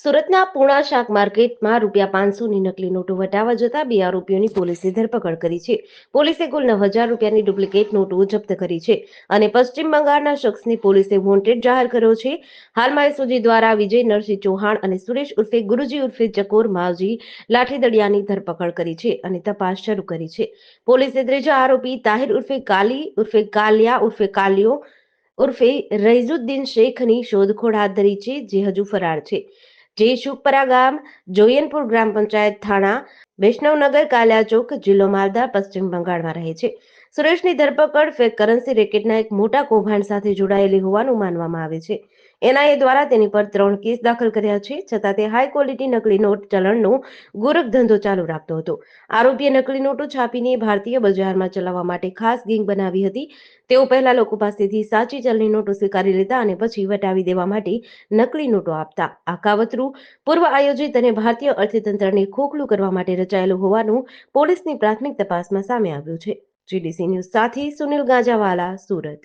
સુરતના પૂણા શાક માર્કેટમાં રૂપિયા પાંચસોની નકલી નોટો વટાવવા જતા બે આરોપીઓની પોલીસે ધરપકડ કરી છે. પોલીસે કુલ નવ હજાર રૂપિયાની ડુપ્લિકેટ નોટો જપ્ત કરી છે અને પશ્ચિમ બંગાળના શખ્સની પોલીસે વોન્ટેડ જાહેર કર્યો છે. હાલમાં એસઓજી દ્વારા વિજય નરસિંહ ચૌહાણ અને સુરેશ ઉર્ફે ગુરુજી ઉર્ફે ચકોર માવજી લાઠીદડિયાની ધરપકડ કરી છે અને તપાસ શરૂ કરી છે. પોલીસે ત્રીજા આરોપી તાહિર ઉર્ફે કાલી ઉર્ફે કાલિયા ઉર્ફે કાલિયો ઉર્ફે રૈઝુદ્દીન શેખની શોધખોળ હાથ ધરી છે જે હજુ ફરાર છે. જે શુકપરા ગામ જોયનપુર ગ્રામ પંચાયત થાણા. વૈષ્ણવનગર, કાલિયાચોક જિલ્લો માલદા, પશ્ચિમ બંગાળમાં રહે છે. સુરેશની ધરપકડ ફેક કરન્સી રેકેટના એક મોટા કૌભાંડ સાથે જોડાયેલી હોવાનું માનવામાં આવે છે. એનઆઈએ દ્વારા તેની પર ત્રણ કેસ દાખલ કર્યા છે, છતાં તે હાઈ ક્વોલિટી નકલી નોટ ચલણનો ગોરખ ધંધો ચાલુ રાખતો હતો. આરોપીએ નકલી નોટો છાપીને ભારતીય બજારમાં ચલાવવા માટે ખાસ ગેંગ બનાવી હતી. તેઓ પહેલા લોકો પાસેથી સાચી ચલણી નોટો સ્વીકારી લેતા અને પછી વટાવી દેવા માટે નકલી નોટો આપતા. આ કાવતરું પૂર્વ આયોજિત અને ભારતીય અર્થતંત્રને ખોખલું કરવા માટે રચાયેલું હોવાનું પોલીસની પ્રાથમિક તપાસમાં સામે આવ્યું છે. જીડીસી ન્યૂઝ સાથે સુનિલ ગાંજાવાલા સુરત.